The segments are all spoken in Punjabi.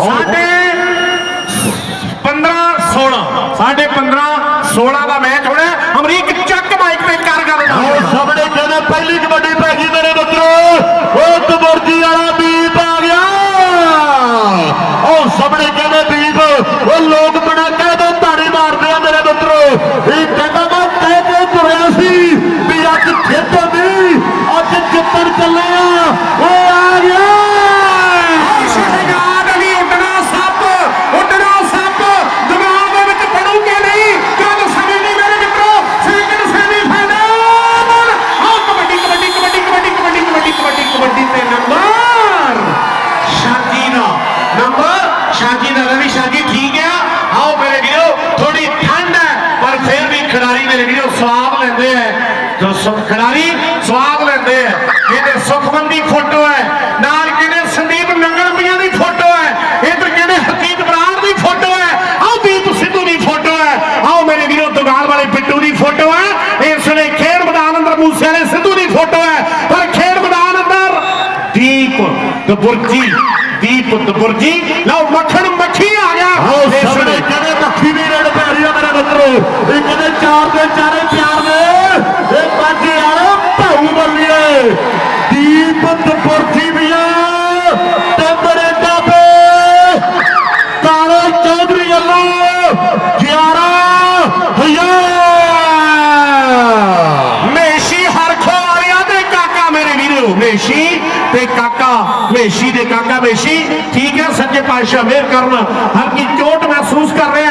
ਸਾਡੇ 15 16 ਸਾਡੇ 15 16 ਦਾ ਮੈਚ ਹੋਣਾ ਅਮਰੀਕ ਚੱਕ ਮਾਈਕ ਤੇ ਕਰ ਗੱਲ ਨਾ ਸਾਹਮਣੇ ਕਹਿੰਦੇ ਪਹਿਲੀ ਕਬੱਡੀ ਪੈ ਗਈ ਮੇਰੇ ਮਿੱਤਰੋ। ਉਹ ਤਬਰਜੀ ਵਾਲਾ ਬੀਪ ਆ ਗਿਆ। ਉਹ ਸਾਹਮਣੇ ਕਹਿੰਦੇ ਬੀਪ, ਉਹ ਲੋਕ ਬਣਾ ਕੇ ਤੇ ਤਾੜੀ ਮਾਰਦੇ ਆ ਮੇਰੇ ਮਿੱਤਰੋ। ਇਹ ਸ਼ਾਜੀ ਦਾ ਠੀਕ ਹੈ ਆਓ ਮੇਰੇ ਵੀਰੋ ਥੋੜੀ ਠੰਡ ਹੈ, ਪਰ ਫਿਰ ਵੀ ਖਿਡਾਰੀ ਮੇਰੇ ਵੀਰੋ ਸਵਾਦ ਲੈਂਦੇ ਹੈ ਜੋ ਸੁਖ ਖਿਡਾਰੀ ਸਵਾਦ ਲੈਂਦੇ ਹੈ ਇਹਦੇ ਸੁਖਮਨ ਦੀ ਫੋਟੋ ਹੈ, ਨਾਲ ਕਹਿੰਦੇ ਸੰਦੀਪ ਨੰਗਲ ਦੀ ਫੋਟੋ ਹੈ, ਇਧਰ ਕਹਿੰਦੇ ਹਰਜੀਤ ਬਰਾੜ ਦੀ ਫੋਟੋ ਹੈ। ਆਹ ਦੀਪ ਸਿੱਧੂ ਦੀ ਫੋਟੋ ਹੈ। ਆਓ ਮੇਰੇ ਵੀਰੋ ਦੁਕਾਨ ਵਾਲੇ ਬਿੱਟੂ ਦੀ ਫੋਟੋ ਹੈ। ਇਸ ਵੇਲੇ ਖੇਡ ਮੈਦਾਨ ਅੰਦਰ ਮੂਸੇ ਵਾਲੇ ਸਿੱਧੂ ਦੀ ਫੋਟੋ ਹੈ। ਪਰ ਖੇਡ ਮੈਦਾਨ ਅੰਦਰ ਦੀਪ ਦਬੁਰਜੀ ਦੀਪ ਦਬੁਰਜੀ ਲਓ ਮੱਖਣ ਮੱਖੀ ਆ ਗਿਆ। ਇਸ ਸਾਹਮਣੇ ਕਹਿੰਦੇ ਮੱਖੀ ਵੀ ਰੇਡ ਪੈ ਰਹੀ ਆ ਮੇਰੇ ਮਿੱਤਰੋ। ਇਹ ਕਹਿੰਦੇ ਚਾਰ ਦੇ ਚਾਰੇ ਪਿਆਰ ਨੇ ਇਹ ਬਾਜੀ ਵਾਲਾ ਭਾਊ ਬੱਲੀਏ। ਦੀਪ ਤਪੁਰਜੀ ਵੀਆ ਤੇ ਬੜੇ ਡਾਬੇ ਕਾਲੇ ਚੌਧਰੀ ਵੱਲੋਂ 11000 ਮੇਸ਼ੀ ਹਰਖੋ ਵਾਲਿਆਂ ਦੇ ਕਾਕਾ ਮੇਰੇ ਵੀਰੋ ਮੇਸ਼ੀ ਤੇ ਕਾਕਾ ਦੇ ਕਾਕਾ ਮੇਸ਼ੀ ਠੀਕ ਹੈ, ਸੱਚੇ ਪਾਤਸ਼ਾਹ ਮਿਹਰ ਕਰਨ। ਹਰ ਚੋਟ ਮਹਿਸੂਸ ਕਰ ਰਹੇ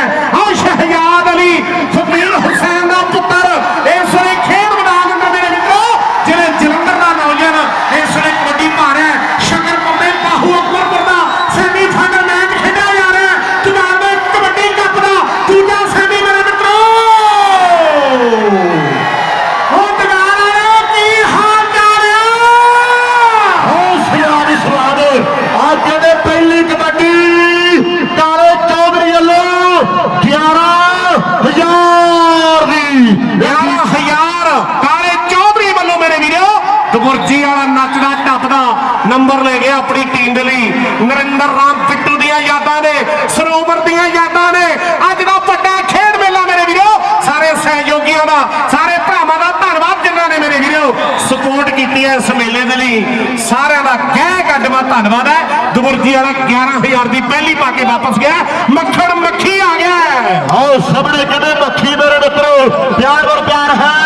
ਨੰਬਰ ਲੈ ਗਿਆ ਆਪਣੀ ਟੀਮ ਦੇ ਲਈ। ਨਰਿੰਦਰ ਰਾਮ ਪਿੱਟੂ ਦੀਆਂ ਯਾਦਾਂ ਨੇ, ਸਰੋਵਰ ਦੀਆਂ ਯਾਦਾਂ ਨੇ। ਅੱਜ ਦਾ ਵੱਡਾ ਖੇਡ ਮੇਲਾ ਮੇਰੇ ਵੀਰੋ। ਸਾਰੇ ਸਹਿਯੋਗੀਆਂ ਦਾ, ਸਾਰੇ ਭਰਾਵਾਂ ਦਾ ਧੰਨਵਾਦ ਜਿਨ੍ਹਾਂ ਨੇ ਮੇਰੇ ਵੀਰੋ ਸਪੋਰਟ ਕੀਤੀ ਹੈ ਇਸ ਮੇਲੇ ਦੇ ਲਈ। ਸਾਰਿਆਂ ਦਾ ਕਹਿ ਕੱਢਵਾ ਧੰਨਵਾਦ ਹੈ। ਦਬੁਰਜੀ ਵਾਲਾ 11000 ਦੀ ਪਹਿਲੀ ਪਾ ਕੇ ਵਾਪਸ ਗਿਆ। ਮੱਖਣ ਮੱਖੀ ਆ ਗਿਆ ਹੈ। ਆਓ ਸਾਹਮਣੇ ਕਹਿੰਦੇ ਮੱਖੀ ਮੇਰੇ ਮਿੱਤਰੋ ਪਿਆਰ ਵਰ ਪਿਆਰ ਹੈ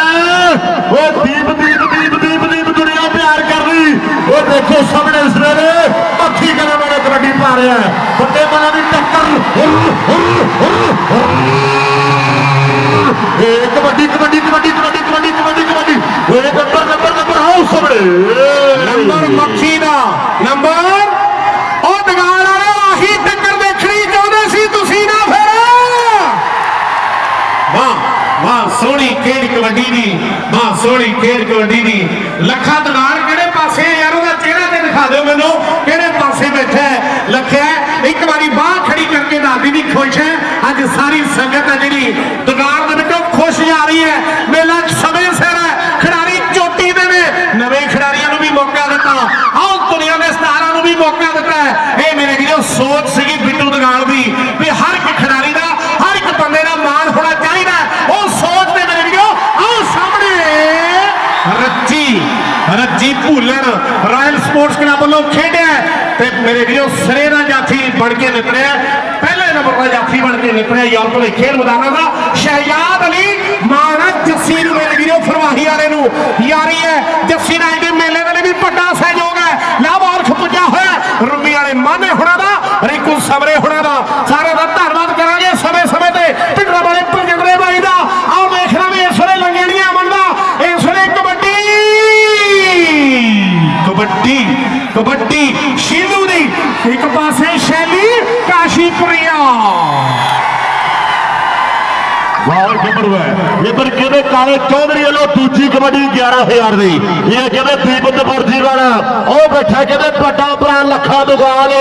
ਉਹ ਦੀਪ ਦੀਪ ਦੀਪ ਦੀਪ ਦੀਪ ਦੁਨੀਆ ਪਿਆਰ ਕਰ ਰਹੀ ਉਹ ਦੇਖੋ ਸਾਹਮਣੇ ਇਸ ਵੇਲੇ ਮੱਖੀ ਕਹਿੰਦਾ ਮੇਰੇ ਕਬੱਡੀ ਪਾ ਰਿਹਾ ਹੈ। ਵੱਡੇ ਬਣਾ ਦੀ ਟੱਕਰ। ਇਹ ਕਬੱਡੀ ਕਬੱਡੀ ਕਬੱਡੀ ਕਬੱਡੀ ਕਬੱਡੀ ਕਬੱਡੀ ਕਬੱਡੀ। ਇਹ ਨੰਬਰ ਨੰਬਰ ਨੰਬਰ ਆਓ ਸਾਹਮਣੇ। ਨੰਬਰ ਮੱਖੀ ਦਾ। ਨੰਬਰ। ਉਹ ਦਗਾਲ ਵਾਲੇ ਆਹੀ ਟੱਕਰ ਦੇਖਣੀ ਚਾਹੁੰਦੇ ਸੀ, ਤੁਸੀਂ ਨਾ ਫਿਰ। ਵਾਹ ਵਾਹ, ਸੋਹਣੀ ਖੇਡ ਕਬੱਡੀ ਦੀ। ਵਾਹ, ਸੋਹਣੀ ਖੇਡ ਕਬੱਡੀ ਦੀ। ਲੱਖਾਂ ਦਗਾਲ ਕਿਹੜੇ ਪਾਸੇ ਹੈ ਯਾਰ ਉਹਦਾ ਚਿਹਰਾ ਤੇ ਦਿਖਾ ਦਿਓ ਮੈਨੂੰ ਕਿਹੜੇ ਪਾਸੇ ਬੈਠਾ ਹੈ, ਲੱਖਿਆ ਇੱਕ ਵਾਰੀ ਬਾਹ ਖੜੀ ਕਰਕੇ ਦਾਦੀ ਵੀ ਖੁਸ਼ ਹੈ। ਅੱਜ ਸਾਰੀ ਸੰਗਤ ਹੈ ਜਿਹੜੀ ਦਗਾਲ ਦੇ ਵਿੱਚੋਂ ਖੁਸ਼ ਜਾ ਰਹੀ ਹੈ। ਮੇਲਾ ਸਮੇਂ ਸਿਰ ਹੈ, ਖਿਡਾਰੀ ਚੋਟੀ ਦੇ ਨੇ। ਨਵੇਂ ਖਿਡਾਰੀਆਂ ਨੂੰ ਵੀ ਮੌਕਾ ਦਿੱਤਾ। ਆਓ ਦੁਨੀਆ ਦੇ ਸਟਾਰਾਂ ਨੂੰ ਵੀ ਮੌਕਾ ਦਿੱਤਾ ਇਹ ਮੇਰੇ ਵੀਰੋ ਸੋਚ ਸੀਗੀ ਬਿੱਟੂ ਦੁਕਾਨ ਦੀ ਵੀ ਹਰ ਇੱਕ ਖਿਡਾਰੀ ਦਾ, ਹਰ ਇੱਕ ਬੰਦੇ ਦਾ ਮਾਣ ਹੋਣਾ ਚਾਹੀਦਾ ਉਹ ਸੋਚ ਤੇ ਮੇਰੇ ਵੀਰੋ ਆਓ ਸਾਹਮਣੇ ਰੱਜੀ ਰੱਜੀ ਭੂਲਣ ਰਾਇਲ ਸਪੋਰਟਸ ਕਲੱਬ ਵੱਲੋਂ ਖੇਡੇ ਤੇ ਮੇਰੇ ਵੀਰੋ ਸਰੇ ਦਾ ਜਾਫੀ ਬਣ ਕੇ ਨਿਕਲਿਆ। ਪਹਿਲੇ ਨੰਬਰ ਦਾ ਜਾਫੀ ਬਣ ਕੇ ਨਿਕਲਿਆ ਯੂਰਪ ਦੇ ਖੇਲ ਮੈਦਾਨਾਂ ਦਾ। ਸ਼ਹਿਜ਼ਾਦ ਅਲੀ ਮਾਣਾ ਜੱਸੀ ਨੂੰ ਮੇਰੇ ਵੀਰੋ ਫਰਵਾਹੀ ਵਾਲੇ ਨੂੰ। ਯਾਰੀ ਹੈ, ਜੱਸੀ ਦਾ ਦੇ ਮੇਲੇ ਦੇ ਲਈ ਵੀ ਵੱਡਾ ਸਹਿਯੋਗ ਹੈ। ਲਾਭਾਰਥ ਪੁੱਜਾ ਹੋਇਆ। ਹੈ। ਵਾਲੇ ਮਾਨੇ ਹੁਣਾਂ ਦਾ, ਰਿੰਕੂ ਸਮਰੇ ਹੁਣਾਂ ਦਾ। Keep ਵਾਹ ਗੱਭਰੂ ਹੈ ਕਾਲੇ ਚੌਧਰੀ ਵੱਲੋਂ ਦੂਜੀ ਕਬੱਡੀ 11000 ਦੀ, ਇਹ ਕਹਿੰਦੇ ਦੀਪਕ ਵਰਜੀ ਵਾਲਾ ਉਹ ਬੈਠਾ ਕਹਿੰਦੇ ਵੱਡਾ ਭਰਾ ਲੱਖਾਂ ਦੁਗਾਲ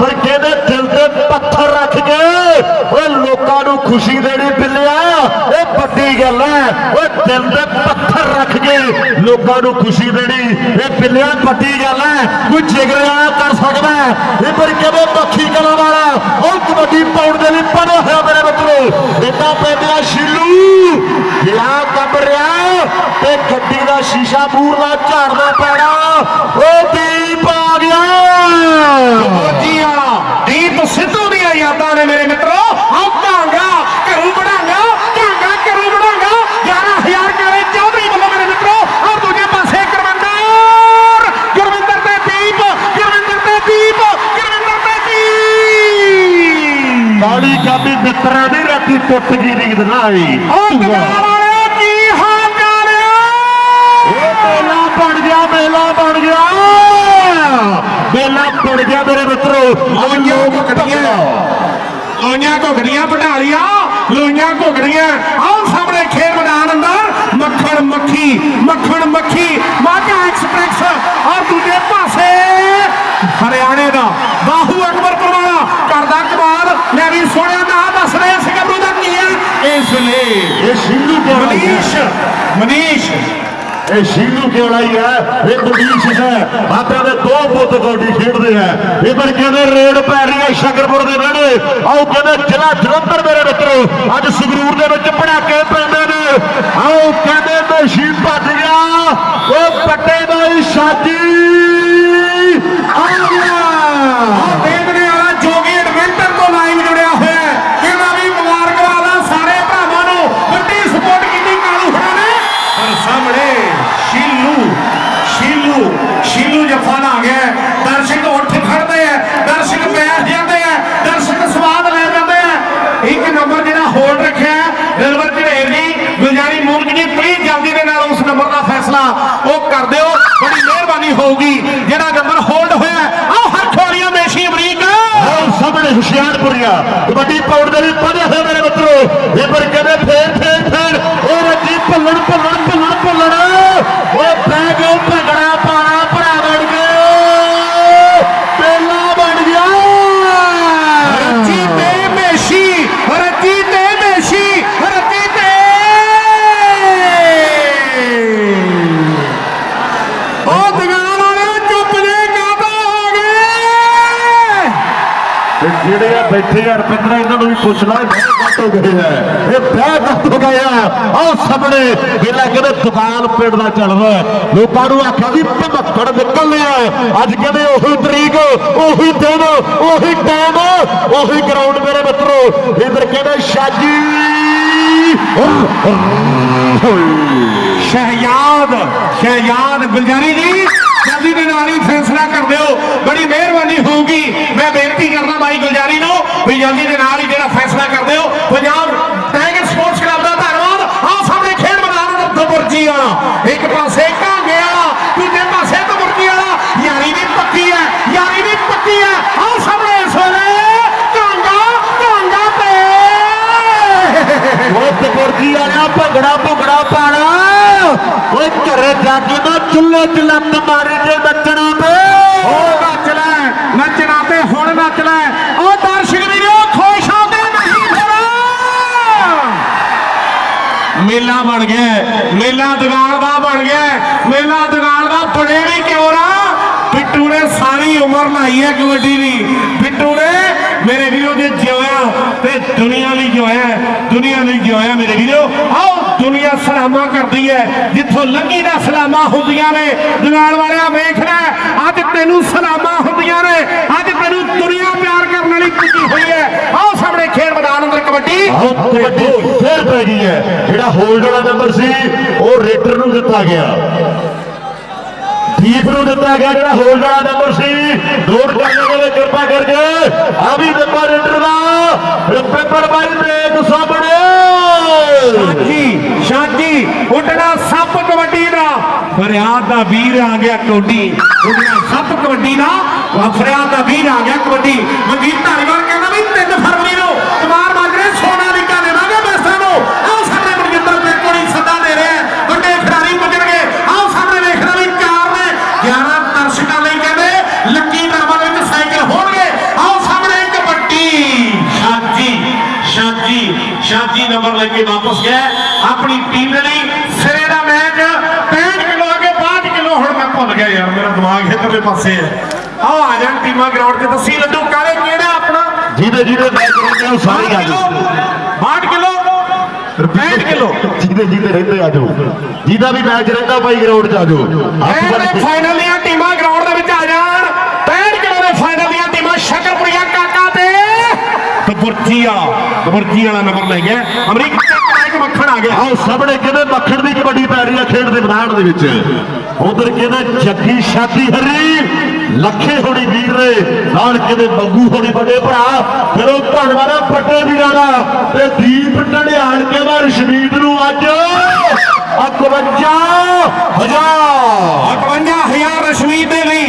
ਪਰ ਕਹਿੰਦੇ ਦਿਲ ਤੇ ਪੱਥਰ ਰੱਖ ਕੇ ਓਏ ਲੋਕਾਂ ਨੂੰ ਖੁਸ਼ੀ ਦੇਣੀ ਬਿੱਲਿਆ, ਇਹ ਵੱਡੀ ਗੱਲ ਹੈ ਓਏ ਦਿਲ ਦੇ ਪੱਥਰ ਰੱਖ ਕੇ ਲੋਕਾਂ ਨੂੰ ਖੁਸ਼ੀ ਦੇਣੀ, ਇਹ ਬਿੱਲਿਆ ਵੱਡੀ ਗੱਲ ਹੈ ਕੋਈ ਜਿਗਰਿਆ ਕਰ ਸਕਦਾ। ਹੈ। ਇਹ ਪਰ ਕਿਵੇਂ ਮੱਖੀ ਕਲਾ ਵਾਲਾ, ਉਹ ਕਬੱਡੀ ਪਾਉਣ ਦੇ ਲਈ ਬਣਿਆ ਹੋਇਆ ਮੇਰੇ ਮਿੱਤਰੋ ਇਦਾਂ ਪੈਂਦਾ ਸ਼ਿਲੂ ਵਿਆਹ ਕੱਬ ਰਿਹਾ। ਤੇ ਗੱਡੀ ਦਾ ਸ਼ੀਸ਼ਾ ਮੂਰ ਨਾਲ ਝਾੜਨਾ ਪੈਣਾ। ਓ ਦੀਪ ਆ ਗਿਆ। ਜੀ ਵਾਲਾ ਦੀਪ ਸਿੱਧੂ ਦੀਆਂ ਯਾਦਾਂ ਨੇ ਮੇਰੇ ਮਿੱਤਰੋ। ਆਹ ਭਾਂਗਾ ਘਰੋਂ ਬਣਾਗਾ ਭਾਂਗਾ ਘਰੋਂ ਬਣਾਗਾ। 11000 ਕਰੇ ਚੌਧਰੀ ਵੱਲੋਂ ਮੇਰੇ ਮਿੱਤਰੋ ਔਰ ਦੂਜੇ ਪਾਸੇ ਗੁਰਵਿੰਦਰ ਗੁਰਵਿੰਦਰ ਤੇ ਦੀਪ ਗੁਰਵਿੰਦਰ ਤੇ ਦੀਪ ਗੁਰਵਿੰਦਰ ਤੇ ਦੀਪ। ਕਾਲੀ ਕਾਬੀ ਮਿੱਤਰਾਂ ਦੀ ਰਾਤੀ ਟੁੱਟ ਗਈ ਨੀਂਦ ਨਾ ਆਈ। ਉਹ ਦੁਕਾਨ ਵਾਲਿਓ ਕੀ ਹਾਲ ਚਾਲ ਇਹ ਆ ਮੇਲਾ ਬਣ ਗਿਆ ਮੇਲਾ ਬਣ ਗਿਆ ਮੇਲਾ ਬਣ ਗਿਆ ਮੇਰੇ ਮਿੱਤਰੋ ਅੱਜ ਲੋਈਆਂ ਘੁੱਗੜੀਆਂ। ਲੋਈਆਂ ਘੁੱਗੜੀਆਂ ਪਟਾਲੀਆਂ ਲੋਈਆਂ ਘੁੱਗੜੀਆਂ। ਆਹ ਸਾਹਮਣੇ ਖੇਡ ਮੈਦਾਨ ਅੰਦਰ। ਮੱਖਣ ਮੱਖੀ ਮੱਖਣ ਮੱਖੀ। ਮਾਝਾ ਐਕਸਪ੍ਰੈਸ। ਔਰ ਦੂਜੇ ਪਾਸੇ ਹਰਿਆਣੇ ਦਾ ਬਾਹੂ ਅਕਬਰਪੁਰ ਵਾਲਾ ਕਰਦਾ ਕਮਾਲ ਮੈਂ ਵੀ ਸੁਣਿਆ ਨਾ ਦੱਸ ਰਿਹਾ ਸੀ ਗੱਭਰੂ ਦਾ ਕੀ ਹੈ? ਇਸ ਲਈ ਇਹ ਆਈ ਮਨੀਸ਼ ਮਨੀਸ਼। ਇਹ ਸ਼ਿੰਦੂ ਕੋਲ ਹੈ? ਇਹ ਮਨੀਸ਼ ਹੈ। ਮਾਤਾ ਦੇ ਦੋ ਪੁੱਤ ਕੌਡੀ ਖੇਡਦੇ ਹੈ। ਇਹ ਪਰ ਕਹਿੰਦੇ ਰੇਡ ਪੈ ਰਹੀ ਹੈ ਸ਼ਕਰਪੁਰ ਦੇ ਨੇੜੇ। ਆਓ ਕਹਿੰਦੇ ਜ਼ਿਲ੍ਹਾ ਜਲੰਧਰ ਮੇਰੇ ਮਿੱਤਰੋ, ਅੱਜ ਸੰਗਰੂਰ ਦੇ ਵਿੱਚ ਪੜਾਕੇ ਪੈਂਦੇ ਨੇ। ਆਓ ਕਹਿੰਦੇ ਮੇਸ਼ੀ ਭੱਜ ਗਿਆ। ਉਹ ਪੱਟੇ ਦਾ ਹੀ ਸਾਜੀ ਆ ਗਿਆ ਦੇਖਦੇ ਵਾਲਾ ਜੋਗੀ ਐਡਵੈਂਟਰ ਤੋਂ ਲਾਈਵ ਜੁੜਿਆ ਹੋਇਆ ਹੈ ਇਹਨਾਂ ਵੀ ਮੁਬਾਰਕਬਾਦ ਆ ਸਾਰੇ ਭਰਾਵਾਂ ਨੂੰ ਵੱਡੀ ਸਪੋਰਟ ਕੀਤੀ ਕਾਲੂ ਖੜਾ ਨੇ ਪਰ ਸਾਹਮਣੇ ਸ਼ੀਲੂ ਸ਼ੀਲੂ ਸ਼ੀਲੂ ਜਫਾ ਆ ਗਿਆ ਹੈ। ਦਰਸ਼ਕ ਉੱਠ ਖੜਦੇ ਆ ਦਰਸ਼ਕ ਬੈਠ ਜਾਂਦੇ ਆ ਦਰਸ਼ਕ ਸਵਾਦ ਲੈ ਜਾਂਦੇ ਆ ਇੱਕ ਨੰਬਰ ਜਿਹੜਾ ਹੋਲਡ ਰੱਖਿਆ ਹੈ, ਦਿਲਵਰ ਝੜੇਰ ਜੀ ਗੁਲਜਾਰੀ ਮੂਲਕ ਜੀ ਪਲੀਜ਼ ਜਲਦੀ ਦੇ ਨਾਲ ਉਸ ਨੰਬਰ ਦਾ ਫੈਸਲਾ ਉਹ ਕਰ ਦਿਓ ਬੜੀ ਮਿਹਰਬਾਨੀ ਹੋਊਗੀ ਜਿਹੜਾ ਨੰਬਰ ਹੋਲਡ ਹੋਇਆ ਹੈ। ਆਓ ਹੱਥ ਵਾਲੀਆਂ ਮੇਸ਼ੀ ਅਮਰੀਕ ਆਓ ਸਾਹਮਣੇ ਹੁਸ਼ਿਆਰਪੁਰੀਆ, ਕਬੱਡੀ ਪਾਉਣ ਦੇ ਲਈ ਪੜਿਆ ਹੋਇਆ ਮੇਰੇ ਮਿੱਤਰੋ। ਇਹ ਕਹਿੰਦੇ ਫੇਰ ਫੇਰ ਫੇਰ। ਉਹ ਰੱਜੀ ਭੱਲਣ ਭੱਲਣ ਭੱਲਣ ਭੱਲਣ। ਉਹ ਪੈ ਗਏ ਭੰਗੜਾ ਪਾਣਾ ਭਰਾ ਬਣ ਗਏ ਪਹਿਲਾ ਬਣ ਗਿਆ। ਰੱਜੀ ਤੇ ਮੇਸ਼ੀ, ਰੱਜੀ ਤੇ ਮੇਸ਼ੀ, ਰੱਜੀ ਤੇ। ਉਹ ਦੁਕਾਨ ਤੇ ਜਿਹੜੇ ਆ ਬੈਠੇ ਆ, ਰਪਿੰਦਰ ਇਹਨਾਂ ਨੂੰ ਵੀ ਪੁੱਛ ਲਾ, ਇਹ ਹੋ ਗਏ ਆ। ਇਹ ਬਹਿ ਕੱਟ ਹੋ ਗਏ ਆ। ਆਹ ਸਾਹਮਣੇ ਵੇਲਾ ਕਹਿੰਦੇ ਦੁਕਾਨ ਪਿੰਡ ਦਾ ਚੱਲਦਾ ਲੋਕਾਂ ਨੂੰ ਆਖਿਆ ਵੀ ਭਮੱਕੜ ਨਿਕਲਨੇ ਆ ਅੱਜ ਕਹਿੰਦੇ ਉਹੀ ਤਰੀਕ, ਉਹੀ ਦਿਨ, ਉਹੀ ਟਾਈਮ ਉਹੀ ਗਰਾਊਂਡ ਮੇਰੇ ਮਿੱਤਰੋ। ਇਧਰ ਕਹਿੰਦੇ ਸ਼ਾਜੀ ਸ਼ਹਿਜਾਦ ਸ਼ਹਿਜਾਦ ਗੁਲਜਾਰੀ ਜੀ। ਜਲਦੀ ਦੇ ਨਾਲ ਹੀ ਫੈਸਲਾ ਕਰ ਦਿਓ। ਬੜੀ ਮਿਹਰਬਾਨੀ ਹੋਊਗੀ। ਮੈਂ ਬੇਨਤੀ ਕਰਦਾ ਬਾਈ ਗੁਲਜਾਰੀ ਨੂੰ ਵੀ ਜਲਦੀ ਦੇ ਨਾਲ ਹੀ ਜਿਹੜਾ ਫੈਸਲਾ ਕਰ ਦਿਓ। ਪੰਜਾਬ ਟਾਈਗਰ ਸਪੋਰਟਸ ਕਲੱਬ ਦਾ ਧੰਨਵਾਦ। ਆਹ ਸਾਹਮਣੇ ਖੇਡ ਮੈਦਾਨ ਅੰਦਰ ਦਬੁਰਜੀ ਵਾਲਾ। ਇੱਕ ਪਾਸੇ ਕਾਂਗੇ ਵਾਲਾ, ਦੂਜੇ ਪਾਸੇ ਦਬੁਰਜੀ ਵਾਲਾ। ਯਾਰੀ ਵੀ ਪੱਕੀ ਹੈ, ਯਾਰੀ ਵੀ ਪੱਕੀ ਹੈ। ਆਹ ਸਾਹਮਣੇ ਇਸ ਵੇਲੇ ਕਾਂਗਾ ਕਾਂਗਾ ਤੇ। ਉਹ ਤਪੁਰਜੀ ਵਾਲਾ ਭੰਗੜਾ ਭੁੰਗੜਾ ਪਾਣਾ। ਓਏ ਘਰੇ ਜਾ ਕੇ ਨਾ ਚੁੱਲ੍ਹੇ ਚ ਲੱਤ ਮਾਰੀ ਜੇ ਨੱਚਣਾ ਤੇ ਉਹ ਨੱਚ ਲੈ ਨੱਚਣਾ ਤੇ ਹੁਣ ਨੱਚ ਲੈ ਉਹ ਦਰਸ਼ਕ ਵੀਰੋ ਖੁਸ਼ ਹੋ ਕੇ ਨਹੀਂ ਫਿਰ ਮੇਲਾ ਬਣ ਗਿਆ ਮੇਲਾ ਦੁਕਾਨ ਦਾ ਬਣ ਗਿਆ ਮੇਲਾ ਦੁਕਾਨ ਦਾ ਬਣੇ ਵੀ ਕਿਉਂ ਨਾ? ਬਿੱਟੂ ਨੇ ਸਾਰੀ ਉਮਰ ਲਾਈ ਹੈ ਕਬੱਡੀ ਦੀ। ਬਿੱਟੂ ਨੇ ਮੇਰੇ ਵੀਰੋ ਜੇ ਜਿਉਇਆ ਤੇ ਦੁਨੀਆ ਲਈ ਜਿਉਇਆ ਦੁਨੀਆ ਲਈ ਜਿਉਇਆ ਮੇਰੇ ਵੀਰੋ। ਆਓ ਦੁਨੀਆ ਸਲਾਮਾਂ ਕਰਦੀ ਹੈ। ਜਿੱਥੋਂ ਲੰਗੀ ਦਾ ਸਲਾਮਾਂ ਹੁੰਦੀਆਂ ਨੇ ਦੁਕਾਨ ਵਾਲਿਆ ਵੇਖ ਲੈ ਅੱਜ ਤੈਨੂੰ ਸਲਾਮਾਂ ਹੁੰਦੀਆਂ ਨੇ। ਅੱਜ ਤੈਨੂੰ ਦੁਨੀਆ ਪਿਆਰ ਕਰਨ ਵਾਲੀ ਪੁੱਜੀ ਹੋਈ ਹੈ। ਆਓ ਸਾਹਮਣੇ ਖੇਡ ਮੈਦਾਨ ਅੰਦਰ ਕਬੱਡੀ। ਕਬੱਡੀ। ਫੇਰ ਹੈ। ਜਿਹੜਾ ਹੋਲਡ ਵਾਲਾ ਨੰਬਰ ਸੀ, ਉਹ ਰੇਡਰ ਨੂੰ ਦਿੱਤਾ ਗਿਆ। ਦੀਪ ਨੂੰ ਦਿੱਤਾ ਗਿਆ ਜਿਹੜਾ ਹੋਲਡ ਵਾਲਾ ਨੰਬਰ ਸੀ। ਨੋਟ ਕਰਨ ਵਾਲੇ ਕਿਰਪਾ ਕਰਕੇ ਆ ਵੀ ਨੰਬਰ ਰੇਡਰ ਦਾ। ਪੇਪਰ ਬਾਈ ਬ੍ਰੇਕ ਸਾਹਮਣੇ। ਸਾਜੀ ਸਾਜੀ ਉੱਡਣਾ ਸੱਪ ਕਬੱਡੀ ਦਾ। ਫਰਿਆਦ ਦਾ ਵੀਰ ਆ ਗਿਆ ਕਬੱਡੀ। ਉੱਡਣਾ ਸੱਪ ਕਬੱਡੀ ਦਾ। ਵਾ ਫਰਿਆਦ ਦਾ ਵੀਰ ਆ ਗਿਆ ਕਬੱਡੀ। ਭੁੱਲ ਗਿਆ ਯਾਰ ਮੇਰਾ ਦਿਮਾਗ ਇੱਧਰਲੇ ਪਾਸੇ ਹੈ। ਆਓ ਆ ਜਾਣ ਟੀਮਾਂ ਗਰਾਊਂਡ ਤੇ ਦੱਸੀ ਲੱਡੂ ਕਾਲੇ ਕਿਹੜਾ ਆਪਣਾ? ਜਿਹਦੇ ਜਿਹਦੇ ਆ ਉਹ ਸਾਰੇ ਆ ਜਾਓ 62 ਕਿਲੋ 65 ਕਿਲੋ। ਜਿਹਦੇ ਜਿਹਦੇ ਰਹਿੰਦੇ ਆ ਜਾਓ ਜਿਹਦਾ ਵੀ ਮੈਚ ਰਹਿੰਦਾ ਭਾਈ ਗਰਾਊਂਡ 'ਚ ਆ ਜਾਓ ਕੇ। ਫਾਈਨਲ ਦੀਆਂ ਟੀਮਾਂ ਗਰਾਊਂਡ ਦੇ ਵਿੱਚ ਆ ਜਾਣ। 65 ਕਿਲੋ ਦੇ ਫਾਈਨਲ ਦੀਆਂ ਟੀਮਾਂ ਸ਼ਕਰਪੁਰੀਆ ਕਾਕਾ ਤੇ ਕਬੁਰਜੀ ਵਾਲਾ। ਕਬੁਰਜੀ ਵਾਲਾ ਨੰਬਰ ਲੈ ਗਿਆ। ਅਮਰੀਕਾ ਦਾ ਇੱਕ ਮੱਖਣ ਆ ਗਿਆ। ਆਓ ਸਾਹਮਣੇ ਕਹਿੰਦੇ ਮੱਖਣ ਦੀ ਕਬੱਡੀ ਪੈ ਰਹੀ ਹੈ ਖੇਡ ਦੇ ਮੈਦਾਨ ਦੇ ਵਿੱਚ? ਉਧਰ ਕਹਿੰਦੇ, ਜੱਗੀ ਸ਼ਾਦੀ ਹਰੀ, ਲੱਖੇ ਹੋਣੀ ਵੀਰ ਨੇ ਨਾਲ ਕਹਿੰਦੇ ਮੰਗੂ ਹੋਣੀ ਵੱਡੇ ਭਰਾ, ਫਿਰ ਉਹ ਧੰਨਵਾਦਾ ਪੱਟੇ ਵੀਰਾਂ ਦਾ, ਤੇ ਦੀਪ ਢੰਡਿਆਲ ਕਹਿੰਦਾ ਰਸ਼ਮੀਤ ਨੂੰ ਅੱਜ 51000 51000 ਰਸ਼ਮੀਤ ਦੇ ਲਈ।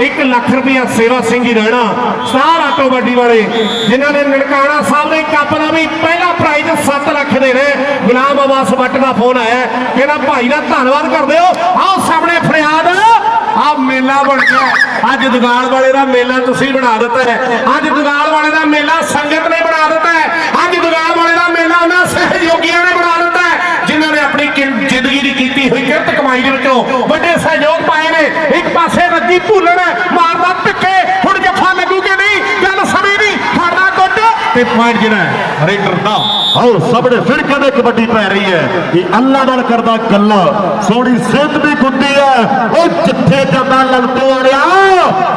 1 ਲੱਖ ਰੁਪਇਆ ਸੇਵਾ ਸਿੰਘ ਜੀ ਰਹਿਣਾ ਸਟਾਰ ਆਟੋ ਗੱਡੀ ਵਾਲੇ, ਜਿਨ੍ਹਾਂ ਨੇ ਨਨਕਾਣਾ ਸਾਹਿਬ ਦੇ ਕੱਪ ਦਾ ਵੀ ਪਹਿਲਾ ਪ੍ਰਾਈਜ਼ 7 ਲੱਖ ਦੇ ਨੇ। ਗੁਲਾਮ ਅਬਾਸ ਬੱਟ ਦਾ ਫੋਨ ਆਇਆ ਕਹਿੰਦਾ, ਭਾਈ ਦਾ ਧੰਨਵਾਦ ਕਰਦੇ ਹੋ। ਆਓ ਸਾਹਮਣੇ ਫਰਿਆਦ ਆ ਮੇਲਾ ਬਣ ਗਿਆ। ਅੱਜ ਦੁਕਾਨ ਵਾਲੇ ਦਾ ਮੇਲਾ ਤੁਸੀਂ ਬਣਾ ਦਿੱਤਾ ਹੈ। ਅੱਜ ਦੁਕਾਨ ਵਾਲੇ ਦਾ ਮੇਲਾ ਸੰਗਤ ਨੇ ਬਣਾ ਦਿੱਤਾ ਹੈ। ਅੱਜ ਦੁਕਾਨ ਵਾਲੇ ਦਾ ਮੇਲਾ ਉਹਨਾਂ ਸਹਿਯੋਗੀਆਂ ਨੇ ਬਣਾ ਦਿੱਤਾ ਹੈ। ਜਿਨ੍ਹਾਂ ਨੇ ਆਪਣੀ ਜ਼ਿੰਦਗੀ ਦੀ ਕੀਤੀ ਹੋਈ ਕਿਰਤ ਕਮਾਈ ਦੇ ਵਿੱਚੋਂ ਵੱਡੇ ਸਹਿਯੋਗ ਪਾਏ ਨੇ ਇੱਕ ਪਾਸੇ ਰੱਜੀ ਭੁੱਲਣ ਮਾਰਦਾ ਧੱਕੇ ਹੁਣ ਜੱਫਾ ਲੱਗੂ ਕਿ ਨਹੀਂ ਗੱਲ ਸਮੇਂ ਦੀ ਫੜਦਾ ਗੁੱਟ ਪੁਆਇੰਟ ਜਿਹੜਾ ਹੈ ਰੇਡਰ ਦਾ। ਆਓ ਸਾਹਮਣੇ ਫਿਰ ਕਹਿੰਦੇ ਕਬੱਡੀ ਪੈ ਰਹੀ ਹੈ ਇਹ ਅੱਲਾ ਨਾਲ ਕਰਦਾ ਗੱਲਾਂ। ਸੋਹਣੀ ਸਿਹਤ ਵੀ ਗੁੱਡੀ ਹੈ। ਉਹ ਜਿੱਥੇ ਜਾਂਦਾ ਲਲਤੋਂ ਵਾਲਿਆ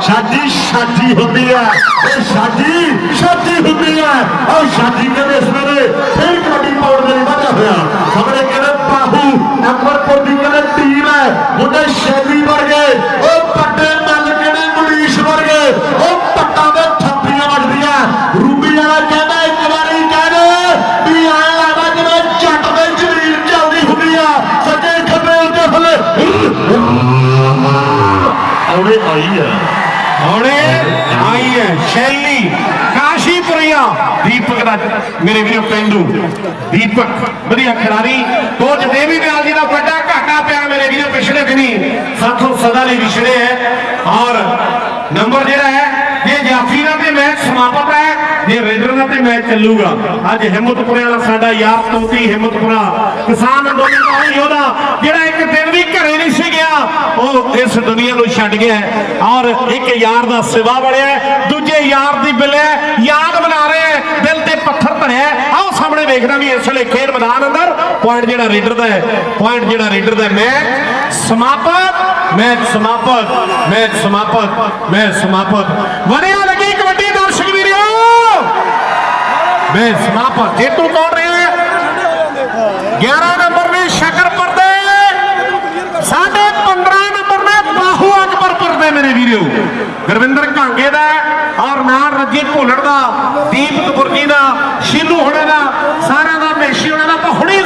ਸਾਜੀ ਸਾਜੀ ਹੁੰਦੀ ਹੈ। ਉਹ ਸਾਜੀ ਸਾਜੀ ਹੁੰਦੀ ਹੈ। ਆਓ ਸਾਜੀ ਕਹਿੰਦੇ ਇਸ ਵੇਲੇ ਫਿਰ ਕਬੱਡੀ ਪਾਉਣ ਦੇ ਲਈ ਵਾਧਾ ਹੋਇਆ। ਸਾਹਮਣੇ ਕਹਿੰਦੇ ਬਾਹੂ ਅੰਬਰਪੁਰ ਦੀ ਕਹਿੰਦੇ ਟੀਮ ਹੈ। ਉਹਦੇ ਸ਼ੈਲੀ ਵਰਗੇ ਉਹ ਆਉਣੇ ਆਈ ਆ ਹੁਣੇ ਆਈ ਹੈ। ਸ਼ੈਲੀ ਕਾਸ਼ੀਪੁਰੀਆ। ਦੀਪਕ ਦਾ ਮੇਰੇ ਵੀਰੋ ਪਿੰਡੂ। ਦੀਪਕ ਵਧੀਆ ਖਿਡਾਰੀ। ਕੋਚ ਦੇਵੀ ਦਿਆਲ ਜੀ ਦਾ ਵੱਡਾ ਘਾਟਾ ਪਿਆ ਮੇਰੇ ਵੀਰੋ ਪਿਛਲੇ ਦਿਨੀ। ਸਾਥੋਂ ਸਦਾ ਲਈ ਵਿਛੜੇ ਹੈ। ਔਰ ਨੰਬਰ ਜਿਹੜਾ ਹੈ ਇਹ ਜਾਫੀ ਦਾ ਤੇ ਮੈਚ ਸਮਾਪਤ ਹੈ। ਇਹ ਰੇਡਰ ਦਾ ਤੇ ਮੈਚ ਚੱਲੂਗਾ। ਅੱਜ ਹਿੰਮਤਪੁਰੇ ਵਾਲਾ ਸਾਡਾ ਯਾਰ ਤੋਤੀ ਹਿੰਮਤਪੁਰਾ। ਕਿਸਾਨ ਅੰਦੋਲਨ ਦਾ ਉਹ ਯੋਧਾ ਜਿਹੜਾ ਇੱਕ ਦਿਨ ਵੀ ਘਰੇ ਨਹੀਂ ਸੀ ਗਿਆ, ਉਹ ਇਸ ਦੁਨੀਆ ਨੂੰ ਛੱਡ ਗਿਆ ਔਰ ਇੱਕ ਯਾਰ ਦਾ ਸਿਵਾ ਵੜਿਆ ਦੂਜੇ ਯਾਰ ਦੀ ਬਿਲਿਆ ਯਾਦ ਬਣਾ ਰਿਹਾ ਦਿਲ ਤੇ ਪੱਥਰ ਧਰਿਆ ਆਓ ਸਾਹਮਣੇ ਵੇਖਦਾ ਵੀ ਇਸ ਵੇਲੇ ਖੇਡ ਮੈਦਾਨ ਅੰਦਰ ਪੁਆਇੰਟ ਜਿਹੜਾ ਰੇਡਰ ਦਾ ਹੈ ਪੁਆਇੰਟ ਜਿਹੜਾ ਰੇਡਰ ਦਾ ਮੈਚ ਸਮਾਪਤ ਮੈਚ ਸਮਾਪਤ ਮੈਚ ਸਮਾਪਤ ਮੈਚ ਸਮਾਪਤ। ਵਰਿਆ ਬੇਸ ਮਾਪਰ ਇਹ ਤੋਂ ਕੌਣ ਰਿਹਾ 11 ਨੰਬਰ ਨੇ ਸ਼ਕਰ ਪਰਦੇ। ਸਾਡੇ 15 ਨੰਬਰ ਨੇ ਬਾਹੂ ਅਕਬਰ ਪਰਦੇ ਮੇਰੇ ਵੀਰੋ। ਗੁਰਵਿੰਦਰ ਘਾਂਗੇ ਦਾ ਔਰ ਨਾਲ ਰੱਜੀ ਭੋਲੜ ਦਾ, ਦੀਪ ਕਪੂਰ ਦਾ, ਸ਼ੀਲੂ ਹੁਣੇ ਦਾ, ਸਾਰਿਆਂ ਦਾ, ਮੇਸ਼ੀ ਹੁਣੇ ਦਾ ਤਾਂ ਹੁਣੀ